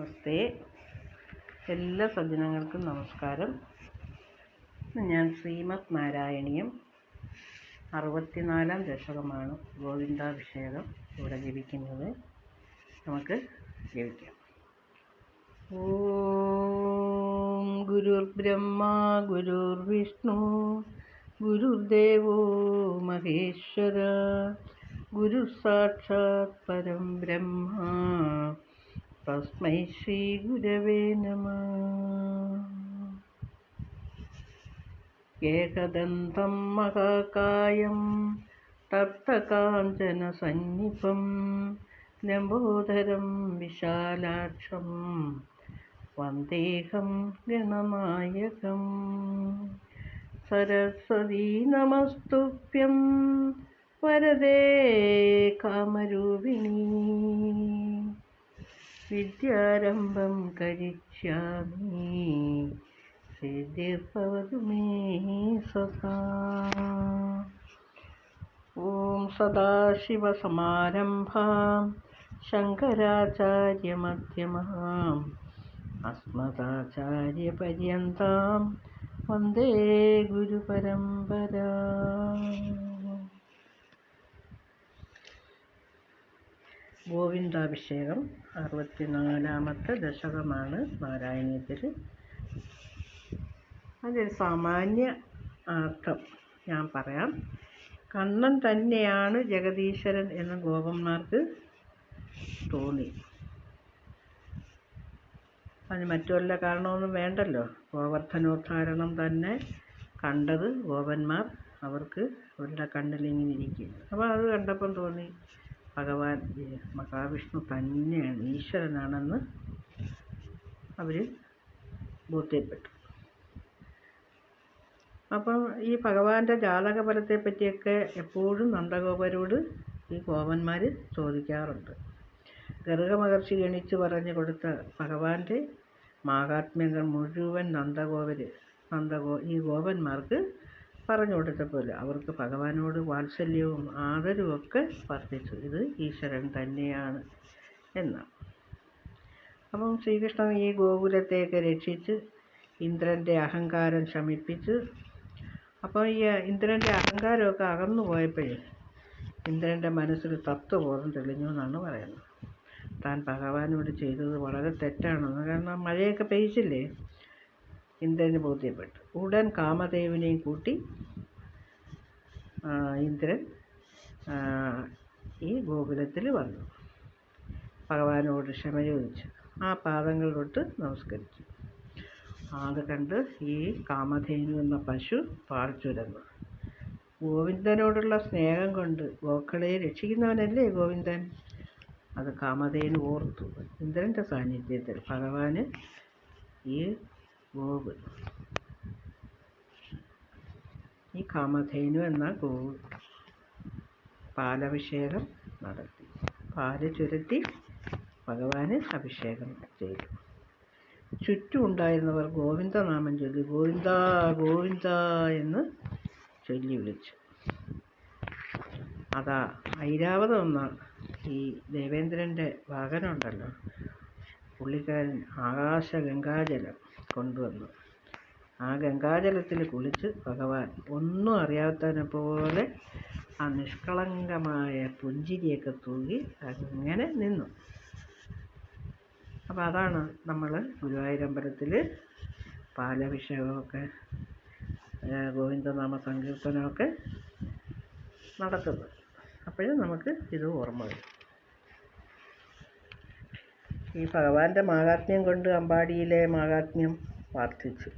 നമസ്തേ. എല്ലാ സജ്ജനങ്ങൾക്കും നമസ്കാരം. ഞാൻ ശ്രീമത് നാരായണീയം അറുപത്തിനാലാം ദശകമാണ് ഗോവിന്ദാഭിഷേകം ഇവിടെ ജപിക്കുന്നത്. നമുക്ക് ജപിക്കാം. ഓം ഗുരു വിഷ്ണു ഗുരുദേവോ മഹേശ്വര ഗുരു സാക്ഷാത് പരം ബ്രഹ്മ തസ്മൈ ശ്രീ ഗുരവേ നമ. ഏകദന്തം മഹാകായം തപ്തകാഞ്ചനസന്നിഭം ലംബോദരം വിശാലാക്ഷം. വന്ദേഹം ഗണനായകം. സരസ്വതീ നമസ്തുഭ്യം. വരദേ കാമരൂപിണി. വിദ്യാരംഭം കരിച്ചാമി ശ്രീദേവതുമേ സദാ. ഓം സദാശിവസമാരംഭാം ശങ്കരാചാര്യമധ്യമാം അസ്മദാചാര്യപര്യന്താം വന്ദേ ഗുരുപരമ്പരാ. ഗോവിന്ദാഭിഷേകം. അറുപത്തിനാലാമത്തെ ദശകമാണ് നാരായണീയത്തിൽ അതിൽ സാമാന്യ അർത്ഥം ഞാൻ പറയാം. കണ്ണൻ തന്നെയാണ് ജഗദീശ്വരൻ എന്ന് ഗോപന്മാർക്ക് തോന്നി. അതിന് മറ്റു വല്ല കാരണമൊന്നും വേണ്ടല്ലോ. ഗോവർദ്ധനോദ്ധാരണം തന്നെ കണ്ടത് ഗോപന്മാർ അവർക്ക് അവരുടെ കണ്ണിലിങ്ങനെ ഇരിക്കും. അപ്പോൾ അത് കണ്ടപ്പം തോന്നി. ഭഗവാൻ മഹാവിഷ്ണു തന്നെയാണ് ഈശ്വരനാണെന്ന് അവർ ബോധ്യപ്പെട്ടു. അപ്പം ഈ ഭഗവാന്റെ ജാതകഫലത്തെ പറ്റിയൊക്കെ എപ്പോഴും നന്ദഗോപരോട് ഈ ഗോപന്മാർ ചോദിക്കാറുണ്ട്. ഗർഗ മഹർഷി ഗണിച്ച് പറഞ്ഞു കൊടുത്ത ഭഗവാന്റെ മാഹാത്മ്യങ്ങൾ മുഴുവൻ നന്ദഗോപര് നന്ദഗോ ഈ ഗോപന്മാർക്ക് പറഞ്ഞു കൊടുത്തപ്പോലെ അവർക്ക് ഭഗവാനോട് വാത്സല്യവും ആദരവും ഒക്കെ വർദ്ധിച്ചു. ഇത് ഈശ്വരൻ തന്നെയാണ് എന്നാണ്. അപ്പം ശ്രീകൃഷ്ണൻ ഈ ഗോകുലത്തെയൊക്കെ രക്ഷിച്ച് ഇന്ദ്രന്റെ അഹങ്കാരം ശമിപ്പിച്ച് അപ്പോൾ ഈ ഇന്ദ്രന്റെ അഹങ്കാരമൊക്കെ അകന്നു പോയപ്പോഴേ ഇന്ദ്രന്റെ മനസ്സിൽ തത്വബോധം തെളിഞ്ഞു എന്നാണ് പറയുന്നത്. താൻ ഭഗവാനോട് ചെയ്തത് വളരെ തെറ്റാണെന്ന്. കാരണം മഴയൊക്കെ പെയ്ച്ചില്ലേ ഇന്ദ്രന് ബോധ്യപ്പെട്ടു. ഉടൻ കാമദേവിനെയും കൂട്ടി ഇന്ദ്രൻ ഈ ഗോകുലത്തിൽ വന്നു. ഭഗവാനോട് ക്ഷമ ചോദിച്ചു. ആ പാദങ്ങൾ തൊട്ട് നമസ്കരിച്ചു. അത് കണ്ട് ഈ കാമധേനു എന്ന പശു പാൽ ചുരന്നു ഗോവിന്ദനോടുള്ള സ്നേഹം കൊണ്ട് ഗോക്കളെ രക്ഷിക്കുന്നവനല്ലേ ഗോവിന്ദൻ? അത് കാമധേനു ഓർത്തു. ഇന്ദ്രന്റെ സാന്നിധ്യത്തിൽ ഭഗവാന് ഈ ഗോവ് ഈ കാമധേനു എന്ന ഗോവ് പാലഭിഷേകം നടത്തി. പാൽ ചുരത്തി ഭഗവാന് അഭിഷേകം ചെയ്തു. ചുറ്റും ഉണ്ടായിരുന്നവർ ഗോവിന്ദനാമം ചൊല്ലി ഗോവിന്ദ ഗോവിന്ദ എന്ന് ചൊല്ലി വിളിച്ചു. അതാ ഐരാവതം എന്ന ഈ ദേവേന്ദ്രന്റെ വാഹനമുണ്ടല്ലോ പുള്ളിക്കാരൻ ആകാശ ഗംഗാജലം കൊണ്ടുവന്നു. ആ ഗംഗാജലത്തിൽ കുളിച്ച് ഭഗവാൻ ഒന്നും അറിയാത്തതിനെ പോലെ ആ നിഷ്കളങ്കമായ പുഞ്ചിരിയൊക്കെ തൂകി അങ്ങനെ നിന്നു. അപ്പോൾ അതാണ് നമ്മൾ ഗുരുവായൂരമ്പലത്തിൽ പാലഭിഷേകമൊക്കെ ഗോവിന്ദനാമ സങ്കീർത്തനമൊക്കെ നടക്കുന്നത് അപ്പോഴും നമുക്ക് ഇത് ഓർമ്മ വരും. ഈ ഭഗവാന്റെ മാഹാത്മ്യം കൊണ്ട് അമ്പാടിയിലെ മാഹാത്മ്യം വർദ്ധിച്ചു.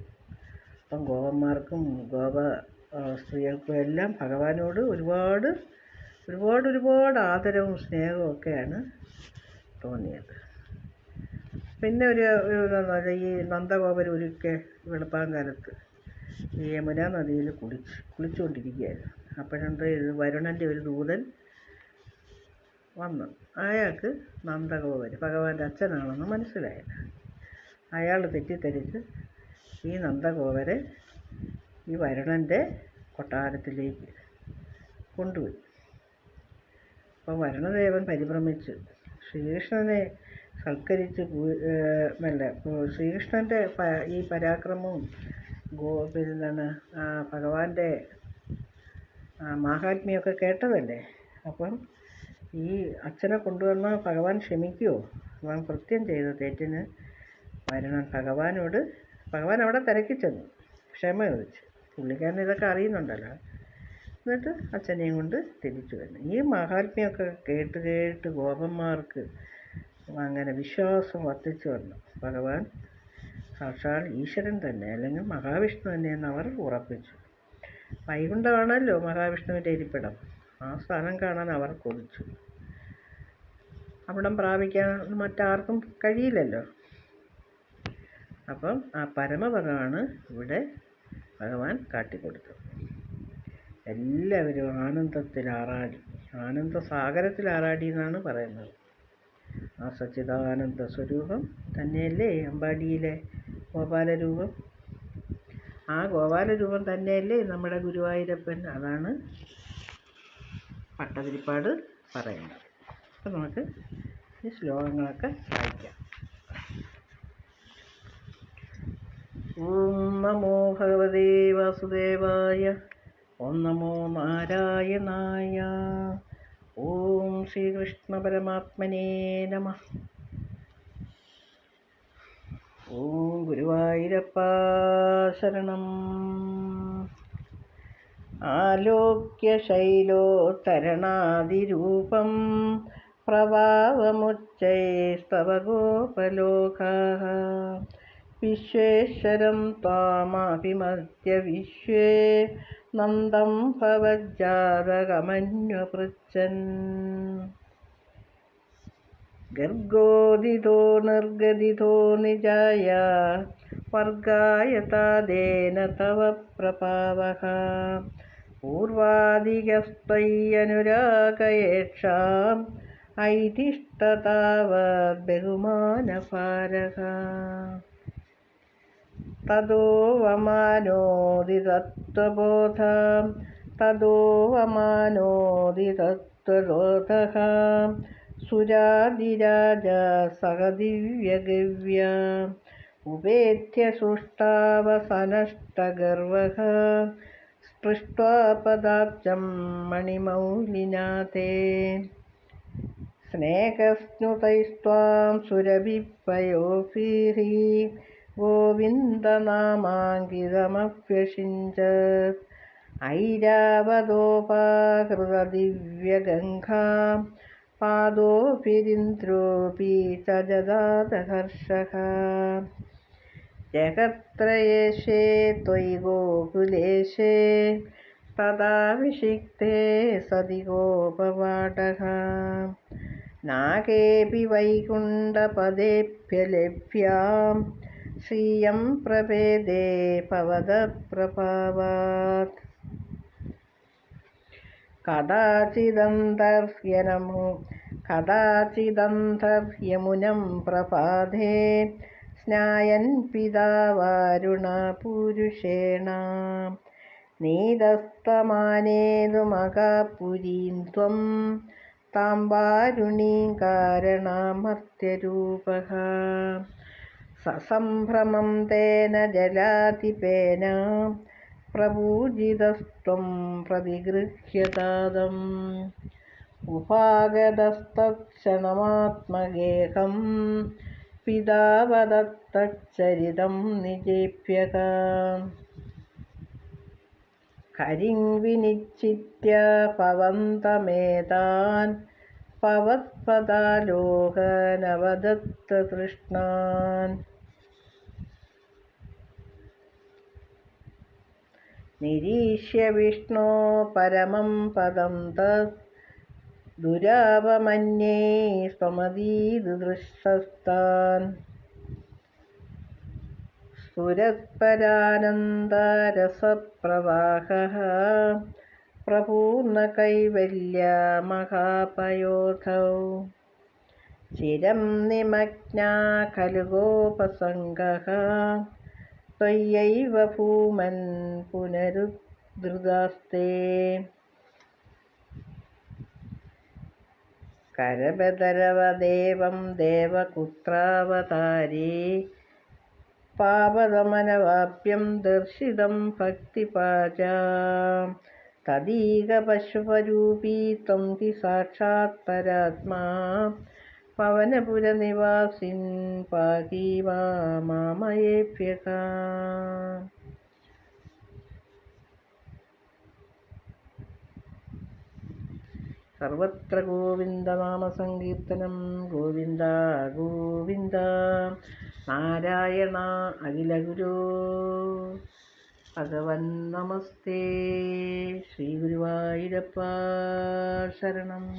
അപ്പം ഗോപന്മാർക്കും ഗോപ സ്ത്രീകൾക്കും എല്ലാം ഭഗവാനോട് ഒരുപാട് ഒരുപാട് ഒരുപാട് ആദരവും സ്നേഹവും ഒക്കെയാണ് തോന്നിയത്. പിന്നെ ഒരു ഈ നന്ദഗോപർ വെളുപ്പാൻ വെളുപ്പാങ്കാലത്ത് ഈ യമുന നദിയിൽ കുളിച്ച് കുളിച്ചുകൊണ്ടിരിക്കുകയായിരുന്നു. അപ്പോഴുണ്ട് വരുണന്റെ ഒരു ദൂതൻ വന്നു. അയാൾക്ക് നന്ദഗോപർ ഭഗവാന്റെ അച്ഛനാണെന്ന് മനസ്സിലായി. അയാൾ തെറ്റിദ്ധരിച്ച് ഈ നന്ദഗോപരെ ഈ വരുണന്റെ കൊട്ടാരത്തിലേക്ക് കൊണ്ടുപോയി. അപ്പോൾ വരുണദേവൻ പരിഭ്രമിച്ച്. ശ്രീകൃഷ്ണനെ സൽക്കരിച്ച് മെല്ലെ. ശ്രീകൃഷ്ണന്റെ ഈ പരാക്രമവും ഗോ പിന്നെന്താണ് ഭഗവാന്റെ മാഹാത്മ്യമൊക്കെ കേട്ടതല്ലേ? അപ്പം ഈ അച്ഛനെ കൊണ്ടുവന്ന ഭഗവാൻ ക്ഷമിക്കുമോ ഭഗവാൻ കൃത്യം ചെയ്ത തെറ്റിന് വരണം. ഭഗവാനോട് ഭഗവാൻ അവിടെ തിരക്കി ചെന്നു. ക്ഷമ ചോദിച്ചു. പുള്ളിക്കാരൻ ഇതൊക്കെ അറിയുന്നുണ്ടല്ലോ. എന്നിട്ട് അച്ഛനെയും കൊണ്ട് തിരിച്ചു വന്നു. ഈ മഹാത്മ്യമൊക്കെ കേട്ട് കേട്ട് ഗോപന്മാർക്ക് അങ്ങനെ വിശ്വാസം വർദ്ധിച്ചു വന്നു. ഭഗവാൻ സാക്ഷാൽ ഈശ്വരൻ തന്നെ അല്ലെങ്കിൽ മഹാവിഷ്ണു തന്നെയെന്ന് അവർ ഉറപ്പിച്ചു. വൈകുണ്ഠമാണല്ലോ മഹാവിഷ്ണുവിന്റെ ഇരിപ്പിടം. ആ സ്ഥാനം കാണാൻ അവർ കൊതിച്ചു. അവിടം പ്രാപിക്കാൻ മറ്റാർക്കും കഴിയില്ലല്ലോ. അപ്പം ആ പരമപദമാണ് ഇവിടെ ഭഗവാൻ കാട്ടിക്കൊടുത്തത് എല്ലാവരും ആനന്ദത്തിൽ ആറാടി. ആനന്ദ സാഗരത്തിൽ ആറാടി എന്നാണ് പറയുന്നത്. ആ സച്ചിദാനന്ദ സ്വരൂപം തന്നെയല്ലേ അമ്പാടിയിലെ ഗോപാലരൂപം? ആ ഗോപാലരൂപം തന്നെയല്ലേ നമ്മുടെ ഗുരുവായൂരപ്പൻ. അതാണ് പട്ടതിരിപ്പാട് പറയുന്നത് അപ്പം നമുക്ക് ഈ ശ്ലോകങ്ങളൊക്കെ വായിക്കാം. ഓം നമോ ഭഗവതേ വാസുദേവായ ഓം നമോ നാരായണായ ഓം ശ്രീകൃഷ്ണ പരമാത്മനേ നമ. ഓം ഗുരുവായൂരപ്പ ശരണം. ആലോക്യ ശൈലോത്തരണാതിരൂപം പ്രഭാവമുച്ചൈസ്തവ ഗോപലോകാः വിശ്വേശ്വരം ത്വാമഭിമദ്യ വിശ്വേ നന്ദം ഭവജ്ജാതകമന്വപൃച്ഛൻ. ഗർഗോദിതോ നിർഗതിതോ നിജായ വർഗായ താദേന തവ പ്രപാവः പൂർവാദികസ്ത്വയ്യനുരാഗയേക്ഷാം ഐതിഷ്ഠതാവത് ബഹുമാനഭാരः തതോ पृष्ट्वा पदाब्जं मणिमौलिना ते स्नेहस्नुतैस्त्वां सुरभिपयोभिः गोविन्दनामाङ्कितमप्यषिञ्च ऐरावदोपाकृतदिव्यगङ्घां पादोऽपिरिन्द्रोऽपि च जदादहर्षः जगत्त्रयेशे त्वयि गोकुलेशे तदाभिषिक्ते सदि गोपवाटः नागेऽपि वैकुण्ठपदेभ्यलेभ्यां श्रियं प्रपेदे पवदप्रभावात्। कदाचिदन्तर्यनमु कदाचिदन्तर्यमुनं प्रपादे। സ്നായൻ പിതാവരുണ പുരുഷേണ. നീതസ്തമാനേതു മകാപുരീം ത്വം. താം വാരുണീം കാരണമർത്യരൂപ സസംഭ്രമം തേന ജലാതിപേന. പ്രപൂജിതസ്ത്വം പ്രതിഗൃഹ്യതാദം ഉപാഗതസ്തക്ഷണമാത്മഗേഹം പിതാവദത്തച്ചരിതം നിജേപ്യക. കരിം വിനിശ്ചിത്യ പവന്തമേതാൻ പവത്പദാലോകനവദത്ത തൃഷ്ണാൻ നിരീക്ഷ്യ വിഷ്ണോ പരമം പദം തത് स्वमदीदृशस्तान् स्फुरत्परानन्दरसप्रवाहः प्रपूर्णकैवल्यमहापयोधौ चिरं निमग्ना खलु गोपसङ्गः त्वय्यैव भूमन् पुनरुद्धृतास्ते കരബദരവദേവം ദേവകുത്രാവതാരേ പാപദമനവാപ്യം ദർശിതം ഭക്തിപാച തദീകപശുപരൂപീ ത്വം ഹി സാക്ഷാത് പരാത്മാ പവനപുരനിവാസിൻ പാഹി മാമയേഭ്യഃ സർവത്ര ഗോവിന്ദനാമസങ്കീർത്തനം ഗോവിന്ദ ഗോവിന്ദ. നാരായണ അഖിലഗുരോ ഭഗവൻ നമസ്തേ. ശ്രീ ഗുരുവായൂരപ്പ ശരണം.